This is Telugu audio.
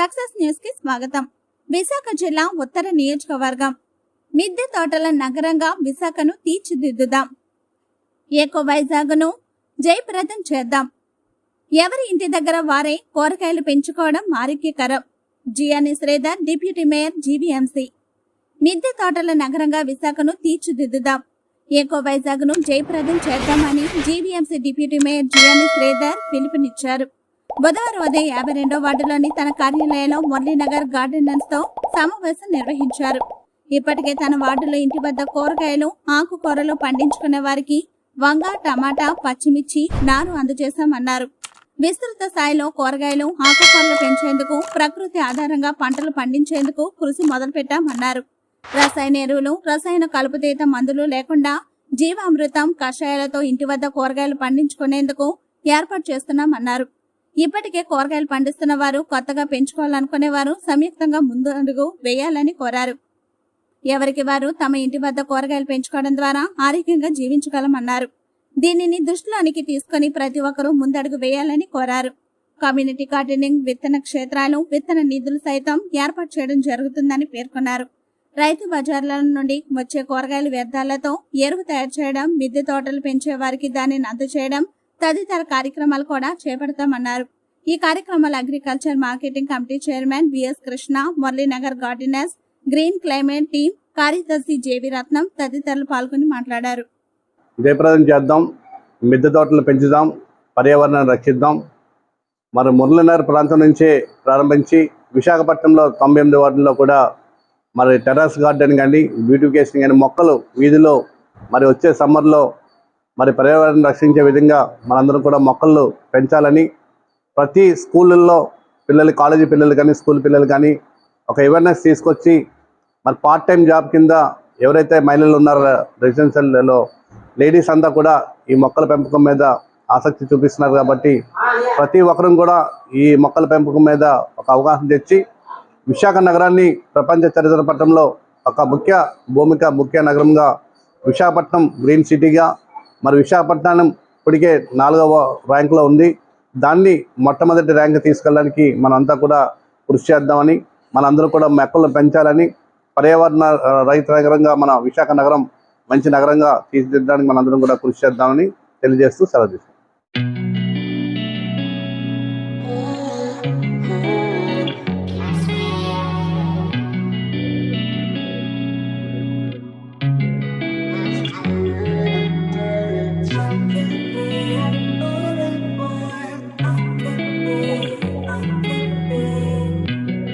సక్సెస్ న్యూస్కి స్వాగతం. విశాఖ జిల్లా ఉత్తర నియోజకవర్గం. మిద్దె తోటల నగరంగా విశాఖను తీర్చిదిద్దుదాం. ఏకో వైజాగ్ను జయప్రదం చేద్దాం. ఎవరి ఇంటి దగ్గర వారే కూరగాయలు పెంచుకోవడం ఆరోగ్యకరం. Jiyani Sridhar deputy mayor GVMC. మిద్దె తోటల నగరంగా విశాఖను తీర్చిదిద్దుదాం. ఏకో వైజాగ్ను జయప్రదం చేద్దామని GVMC deputy mayor Jiyani Sridhar పిలుపునిచ్చారు. బుధవారం ఉదయం యాభై రెండో వార్డులోని తన కార్యాలయంలో మురళీనగర్ గార్డెనర్స్తో సమావేశం నిర్వహించారు. ఇప్పటికే తన వార్డులో ఇంటి వద్ద కూరగాయలు ఆకుకూరలు పండించుకునే వారికి వంగ టమాటా పచ్చిమిర్చి నారు అందజేశామన్నారు. విస్తృత స్థాయిలో కూరగాయలు ఆకుకూరలు పెంచేందుకు ప్రకృతి ఆధారంగా పంటలు పండించేందుకు కృషి మొదలుపెట్టామన్నారు. రసాయన ఎరువులు రసాయన కలుపుతీత మందులు లేకుండా జీవామృతం కషాయాలతో ఇంటి వద్ద కూరగాయలు పండించుకునేందుకు ఏర్పాటు చేస్తున్నామన్నారు. ఇప్పటికే కూరగాయలు పండిస్తున్న వారు కొత్తగా పెంచుకోవాలనుకునే వారు సంయుక్తంగా ముందు అడుగు వేయాలని కోరారు. ఎవరికి వారు తమ ఇంటి వద్ద కూరగాయలు పెంచుకోవడం ద్వారా ఆరోగ్యంగా జీవించగలమన్నారు. దీనిని దృష్టిలోనికి తీసుకుని ప్రతి ఒక్కరూ ముందడుగు వేయాలని కోరారు. కమ్యూనిటీ గార్డెనింగ్ విత్తన క్షేత్రాలు విత్తన నిధులు సైతం ఏర్పాటు చేయడం జరుగుతుందని పేర్కొన్నారు. రైతు బజార్ల నుండి వచ్చే కూరగాయల వ్యర్థాలతో ఎరువు తయారు చేయడం మిద్దె తోటలు పెంచే వారికి దానిని అందచేయడం తదితర కార్యక్రమాలు కూడా చేపడతామన్నారు. ఈ కార్యక్రమాలు agriculture marketing committee chairman B S Krishna Muralinagar gardeners green climate team కార్యదర్శి జేవి రత్నం తదితరులు పాల్గొని మాట్లాడారు. జయప్రదం చేద్దాం మిద్దె తోటలు పెంచుదాం పర్యావరణాన్ని రక్షిద్దాం. మరి మురళీనగర్ ప్రాంతం నుంచే ప్రారంభించి విశాఖపట్నంలో తొంభై ఎనిమిది వార్డుల్లో కూడా మరి టెర్రస్ గార్డెన్ కానీ బ్యూటిఫికేషన్ కానీ మొక్కలు వీధిలో మరి వచ్చే సమ్మర్లో మరి పర్యావరణం రక్షించే విధంగా మనందరం కూడా మొక్కలు పెంచాలని ప్రతి స్కూళ్ళల్లో పిల్లలు కాలేజీ పిల్లలు కానీ స్కూల్ పిల్లలు కానీ ఒక అవేర్నెస్ తీసుకొచ్చి మరి పార్ట్ టైం జాబ్ కింద ఎవరైతే మహిళలు ఉన్నారో రెసిడెన్షియల్లో లేడీస్ అంతా కూడా ఈ మొక్కల పెంపకం మీద ఆసక్తి చూపిస్తున్నారు కాబట్టి ప్రతి ఒక్కరూ కూడా ఈ మొక్కల పెంపకం మీద ఒక అవగాహన తెచ్చి విశాఖ నగరాన్ని ప్రపంచ చరిత్ర పట్టంలో ఒక ముఖ్య భూమిక ముఖ్య నగరంగా విశాఖపట్నం గ్రీన్ సిటీగా మరి విశాఖపట్నం ఇప్పటికే నాలుగవ ర్యాంకులో ఉంది. దాన్ని మొట్టమొదటి ర్యాంక్ తీసుకెళ్ళడానికి మనంతా కూడా కృషి చేద్దామని మనందరూ కూడా మొక్కలను పెంచాలని పర్యావరణ రైతు రహిత నగరంగా మన విశాఖ నగరం మంచి నగరంగా తీర్చిదిద్దడానికి మనందరం కూడా కృషి చేద్దామని తెలియజేస్తూ సెలవు